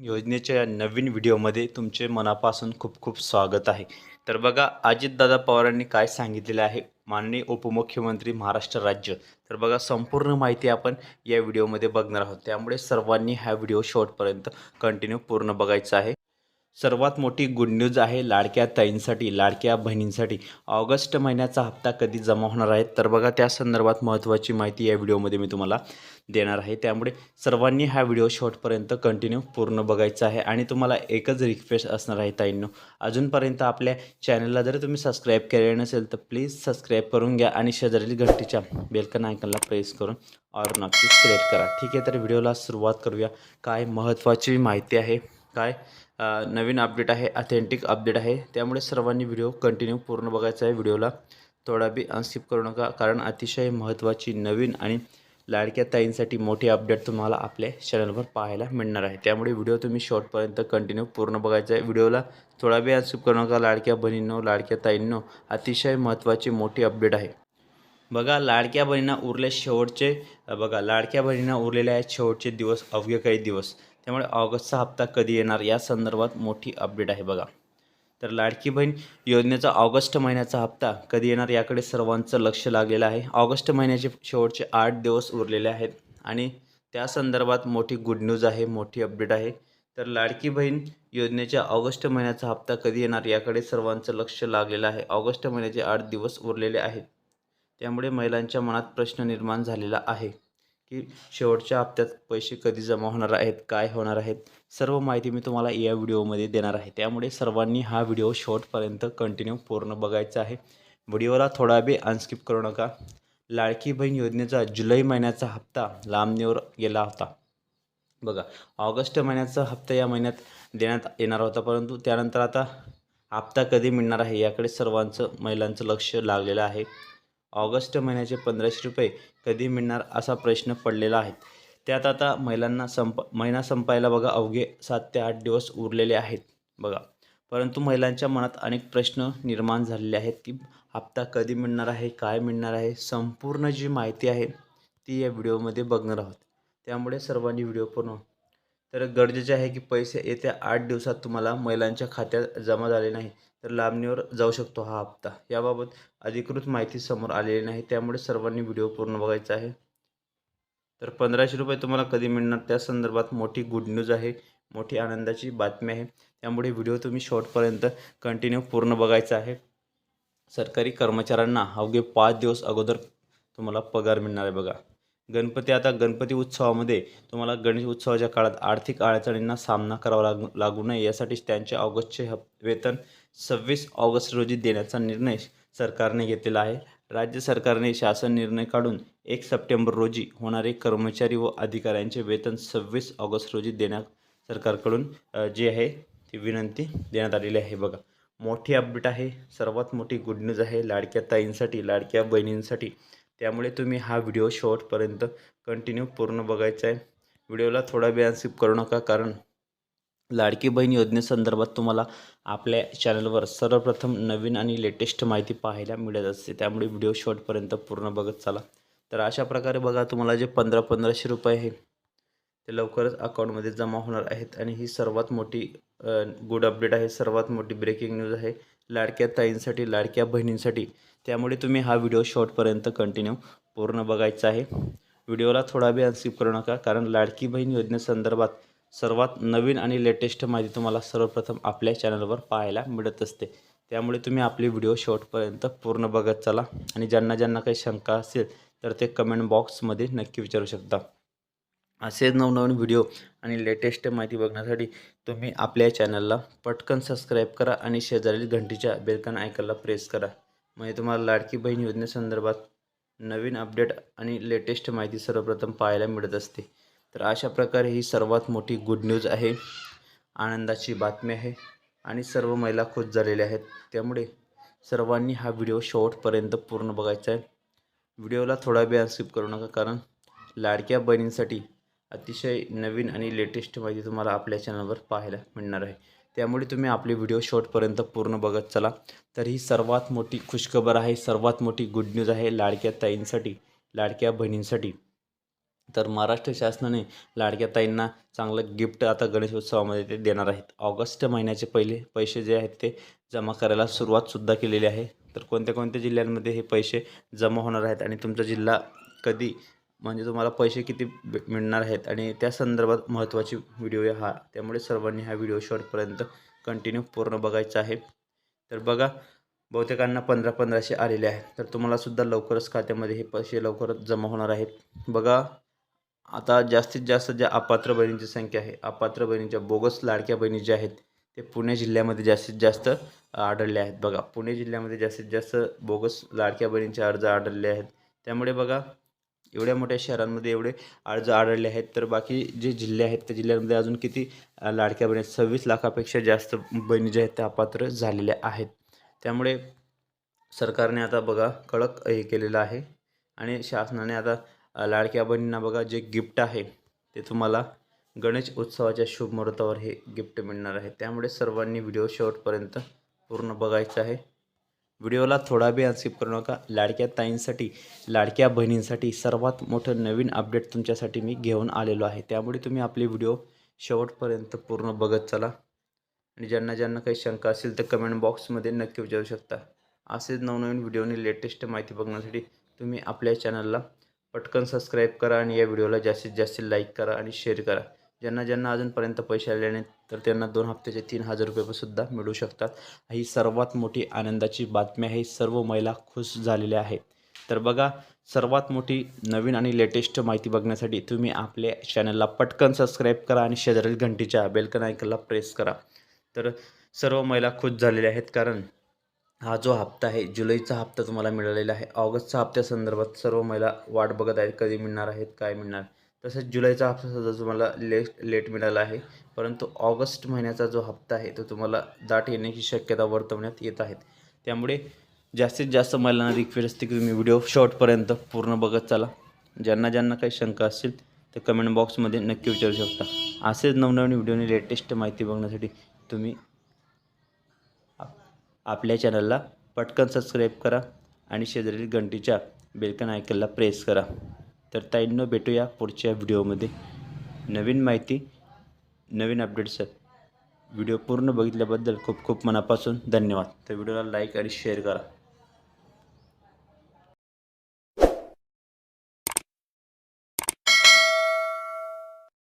योजनेच्या या नवीन व्हिडिओमध्ये तुमचे मनापासून खूप खूप स्वागत आहे. तर बघा अजितदादा पवारांनी काय सांगितलेलं आहे? माननीय उपमुख्यमंत्री महाराष्ट्र राज्य. तर बघा संपूर्ण माहिती आपण या व्हिडिओमध्ये बघणार आहोत. त्यामुळे सर्वांनी हा व्हिडिओ शेवटपर्यंत कंटिन्यू पूर्ण बघायचा आहे. सर्वात मोठी गुड न्यूज आहे लाडक्या ताईंसाठी लाडक्या बहिणींसाठी. ऑगस्ट महिन्याचा हप्ता कधी जमा होणार आहे? तर बघा त्या संदर्भात महत्त्वाची माहिती या व्हिडिओमध्ये मी तुम्हाला देणार आहे. त्यामुळे सर्वांनी हा व्हिडिओ शॉर्टपर्यंत कंटिन्यू पूर्ण बघायचा आहे. आणि तुम्हाला एकच रिक्वेस्ट असणार आहे ताईंनो अजूनपर्यंत आपल्या चॅनलला जर तुम्ही सबस्क्राईब केले नसेल तर प्लीज सबस्क्राईब करून घ्या आणि शेजारील घंटीच्या बेलकन आयकनला प्रेस करून ऑर नक्की सिलेक्ट करा. ठीक आहे तर व्हिडिओला सुरुवात करूया. काय महत्त्वाची माहिती आहे? काय नवीन अपडेट आहे अथेंटिक अपडेट आहे. त्यामुळे सर्वांनी व्हिडिओ कंटिन्यू पूर्ण बघायचा आहे व्हिडिओला थोडा बी अनस्किप करू नका कारण अतिशय महत्त्वाची नवीन आणि लाडक्या ताईंसाठी मोठी अपडेट तुम्हाला आपल्या चॅनलवर पाहायला मिळणार आहे. त्यामुळे व्हिडिओ तुम्ही शॉर्टपर्यंत कंटिन्यू पूर्ण बघायचा आहे व्हिडिओला थोडा बी अनस्किप करू नका लाडक्या बहिणींनो लाडक्या ताईंनो. अतिशय महत्त्वाची मोठी अपडेट आहे. बघा लाडक्या बहिणींना उरले शेवटचे बघा लाडक्या बहिणींना उरलेले आहेत शेवटचे दिवस अवघे काही दिवस. त्यामुळे ऑगस्टचा हप्ता कधी येणार या संदर्भात मोठी अपडेट आहे बघा. तर लाडकी बहीण योजनेचा ऑगस्ट महिन्याचा हप्ता कधी येणार याकडे सर्वांचं लक्ष लागलेलं आहे. ऑगस्ट महिन्याचे शेवटचे आठ दिवस उरलेले आहेत आणि त्या संदर्भात मोठी गुड न्यूज आहे मोठी अपडेट आहे. तर लाडकी बहीण योजनेच्या ऑगस्ट महिन्याचा हप्ता कधी येणार याकडे सर्वांचं लक्ष लागलेलं आहे. ऑगस्ट महिन्याचे आठ दिवस उरलेले आहेत. त्यामुळे महिलांच्या मनात प्रश्न निर्माण झालेला आहे. की शेवटच्या हप्त्यात पैसे कधी जमा होणार आहेत काय होणार आहेत सर्व माहिती मी तुम्हाला या व्हिडिओमध्ये देणार आहे. त्यामुळे सर्वांनी हा व्हिडिओ शेवटपर्यंत कंटिन्यू पूर्ण बघायचा आहे. व्हिडिओला थोडा बी अनस्किप करू नका. लाडकी बहीण योजनेचा जुलै महिन्याचा हप्ता लांबणीवर गेला होता. बघा ऑगस्ट महिन्याचा हप्ता या महिन्यात देण्यात येणार होता परंतु त्यानंतर आता हप्ता कधी मिळणार आहे याकडे सर्वांचं महिलांचं लक्ष लागलेलं आहे. ऑगस्ट महिन्याचे पंधराशे रुपये कधी मिळणार असा प्रश्न पडलेला आहे. त्यात आता महिलांना संप महिना संपायला बघा अवघे सात ते आठ दिवस उरलेले आहेत बघा. परंतु महिलांच्या मनात अनेक प्रश्न निर्माण झालेले आहेत की हप्ता कधी मिळणार आहे काय मिळणार आहे संपूर्ण जी माहिती आहे ती या व्हिडिओमध्ये बघणार आहोत. त्यामुळे सर्वांनी व्हिडिओ पूर्ण तर गरजेचे आहे की पैसे येत्या आठ दिवसात तुम्हाला महिलांच्या खात्यात जमा झाले नाही तर लांबणीवर जाऊ शकतो हा हप्ता. याबाबत अधिकृत माहिती समोर आलेली नाही. त्यामुळे सर्वांनी व्हिडिओ पूर्ण बघायचा आहे. तर पंधराशे रुपये तुम्हाला कधी मिळणार? त्या संदर्भात मोठी गुड न्यूज आहे. मोठी आनंदाची बातमी आहे. त्यामुळे व्हिडिओ तुम्ही शॉर्टपर्यंत कंटिन्यू पूर्ण बघायचा आहे. सरकारी कर्मचाऱ्यांना अवघे पाच दिवस अगोदर तुम्हाला पगार मिळणार आहे बघा. गणपती आता गणपती उत्सवामध्ये तुम्हाला गणेश उत्सवाच्या काळात आर्थिक अडचणींना सामना करावा लागू लागू नये. यासाठीच त्यांचे ऑगस्टचे हप वेतन सव्वीस ऑगस्ट रोजी देण्याचा निर्णय सरकारने घेतलेला आहे. राज्य सरकारने शासन निर्णय काढून एक सप्टेंबर रोजी होणारे कर्मचारी व अधिकाऱ्यांचे वेतन सव्वीस ऑगस्ट रोजी देण्या सरकारकडून जी जे आहे ती विनंती देण्यात आलेली आहे. बघा मोठी अपडेट आहे. सर्वात मोठी गुड न्यूज आहे. लाडक्या ताईंसाठी लाडक्या बहिणींसाठी त्यामुळे तुम्ही हा व्हिडिओ शेवटपर्यंत कंटिन्यू पूर्ण बघायचा आहे. व्हिडिओला थोडा वेळ स्किप करू नका कारण लाडकी बहीण योजनेसंदर्भात तुम्हाला आपल्या चॅनलवर सर्वप्रथम नवीन आणि लेटेस्ट माहिती पाहायला मिळत असते. त्यामुळे व्हिडिओ शेवटपर्यंत पूर्ण बघत चाला. तर अशा प्रकारे बघा तुम्हाला जे पंधरा पंधराशे रुपये आहे ते लवकरच अकाउंटमध्ये जमा होणार आहेत. आणि ही सर्वात मोठी गुड अपडेट आहे. सर्वात मोठी ब्रेकिंग न्यूज आहे. लाडक्या ताईंसाठी लाडक्या बहिणींसाठी. त्यामुळे तुम्ही हा व्हिडिओ शॉर्टपर्यंत कंटिन्यू पूर्ण बघायचा आहे. व्हिडिओला थोडा बी स्किप करू नका कारण लाडकी बहीण योजनेसंदर्भात सर्वात नवीन आणि लेटेस्ट माहिती तुम्हाला सर्वप्रथम आपल्या चॅनलवर पाहायला मिळत असते. त्यामुळे तुम्ही आपली व्हिडिओ शॉर्टपर्यंत पूर्ण बघत चला आणि ज्यांना ज्यांना काही शंका असेल तर ते कमेंट बॉक्समध्ये नक्की विचारू शकता. असेच नवनवीन व्हिडिओ आणि लेटेस्ट माहिती बघण्यासाठी तुम्ही आपल्या चॅनलला पटकन सबस्क्राईब करा आणि शेजारील घंटीच्या बेलकन आयकनला प्रेस करा. म्हणजे तुम्हाला लाडकी बहीण योजनेसंदर्भात नवीन अपडेट आणि लेटेस्ट माहिती सर्वप्रथम पाहायला मिळत असते. तर अशा प्रकारे ही सर्वात मोठी गुड न्यूज आहे. आनंदाची बातमी आहे आणि सर्व महिला खुश झालेल्या आहेत. त्यामुळे सर्वांनी हा व्हिडिओ शेवटपर्यंत पूर्ण बघायचा आहे. व्हिडिओला थोडा वेळ स्किप करू नका कारण लाडक्या बहिणींसाठी अतिशय नवीन आणि लेटेस्ट माहिती तुम्हाला आपल्या चॅनलवर पाहायला मिळणार आहे. त्यामुळे तुम्ही आपले व्हिडिओ शॉर्टपर्यंत पूर्ण बघत चला. तर ही सर्वात मोठी खुशखबर आहे सर्वात मोठी गुड न्यूज आहे लाडक्या ताईंसाठी लाडक्या बहिणींसाठी. तर महाराष्ट्र शासनाने लाडक्या ताईंना चांगलं गिफ्ट आता गणेशोत्सवामध्ये ते देणार आहेत. ऑगस्ट महिन्याचे पहिले पैसे जे आहेत ते जमा करायला सुरुवातसुद्धा केलेली आहे. तर कोणत्या कोणत्या जिल्ह्यांमध्ये हे पैसे जमा होणार आहेत आणि तुमचा जिल्हा कधी म्हणजे तुम्हाला पैसे किती मिळणार आहेत आणि त्या संदर्भात महत्त्वाची व्हिडिओ आहे हा. त्यामुळे सर्वांनी हा व्हिडिओ शॉर्टपर्यंत कंटिन्यू पूर्ण बघायचा आहे. तर बघा बहुतेकांना पंधरा पंधराशे आलेले आहेत. तर तुम्हाला सुद्धा लवकरच खात्यामध्ये हे पैसे लवकरच जमा होणार आहेत. बघा आता जास्तीत जास्त ज्या अपात्र बहिणींची संख्या आहे अपात्र बहिणींच्या बोगस लाडक्या बहिणी ज्या आहेत ते पुणे जिल्ह्यामध्ये जास्तीत जास्त आढळले आहेत. बघा पुणे जिल्ह्यामध्ये जास्तीत जास्त बोगस लाडक्या बहिणींचे अर्ज आढळले आहेत. त्यामुळे बघा एवढ्या मोठ्या शहरांमध्ये एवढे अर्ज आढळले आहेत. तर बाकी जे जिल्हे आहेत त्या जिल्ह्यांमध्ये अजून किती लाडक्या बहिणी सव्वीस लाखापेक्षा जास्त बहिणी ज्या आहेत त्या अपात्र झालेल्या आहेत. त्यामुळे सरकारने आता बघा कडक हे केलेलं आहे. आणि शासनाने आता लाडक्या बहिणींना बघा जे गिफ्ट आहे ते तुम्हाला गणेश उत्सवाच्या शुभ मुहूर्तावर हे गिफ्ट मिळणार आहे. त्यामुळे सर्वांनी व्हिडिओ शेवटपर्यंत पूर्ण बघायचं आहे. व्हिडिओला थोडा बी अनस्किप करू नका. लाडक्या ताईंसाठी लाडक्या बहिणींसाठी सर्वात मोठं नवीन अपडेट तुमच्यासाठी मी घेऊन आलेलो आहे. त्यामुळे तुम्ही आपले व्हिडिओ शेवटपर्यंत पूर्ण बघत चला. आणि ज्यांना ज्यांना काही शंका असेल तर कमेंट बॉक्समध्ये नक्की विचारू शकता. असेच नवनवीन व्हिडिओने लेटेस्ट माहिती बघण्यासाठी तुम्ही आपल्या चॅनलला पटकन सबस्क्राईब करा आणि या व्हिडिओला जास्तीत जास्त लाईक करा आणि शेअर करा. ज्यांना ज्यांना अजूनपर्यंत पैसे आलेले नाहीत तर त्यांना दोन हप्त्याचे तीन हजार रुपयेसुद्धा मिळू शकतात. ही सर्वात मोठी आनंदाची बातमी आहे. सर्व महिला खुश झालेल्या आहेत. तर बघा सर्वात मोठी नवीन आणि लेटेस्ट माहिती बघण्यासाठी तुम्ही आपल्या चॅनलला पटकन सबस्क्राईब करा आणि शेजारील घंटीच्या बेलकन आयकनला प्रेस करा. तर सर्व महिला खुश झालेल्या आहेत कारण हा जो हप्ता आहे जुलैचा हप्ता तुम्हाला मिळालेला आहे. ऑगस्टच्या हप्त्यासंदर्भात सर्व महिला वाट बघत आहेत. कधी मिळणार आहेत काय मिळणार? तसंच जुलैचा हप्ता सुद्धा तुम्हाला लेट लेट मिळाला आहे. परंतु ऑगस्ट महिन्याचा जो हप्ता आहे तो तुम्हाला दाट येण्याची शक्यता वर्तवण्यात येत आहेत त्यामुळे जास्तीत जास्त महिलांना रिक्वेस्ट असते की तुम्ही व्हिडिओ शॉर्टपर्यंत पूर्ण बघत चला. ज्यांना ज्यांना काही शंका असतील तर कमेंट बॉक्समध्ये नक्की विचारू शकता. असेच नवनवीन व्हिडिओने लेटेस्ट माहिती बघण्यासाठी तुम्ही आपल्या चॅनलला पटकन सबस्क्राईब करा आणि शेजारील घंटीच्या बेलकन आयकनला प्रेस करा. तर ताईंनो भेटूया पुढच्या व्हिडिओमध्ये. नवीन माहिती नवीन अपडेट्स व्हिडिओ पूर्ण बघितल्याबद्दल खूप खूप मनापासून धन्यवाद. तर व्हिडिओला लाईक आणि शेअर करा.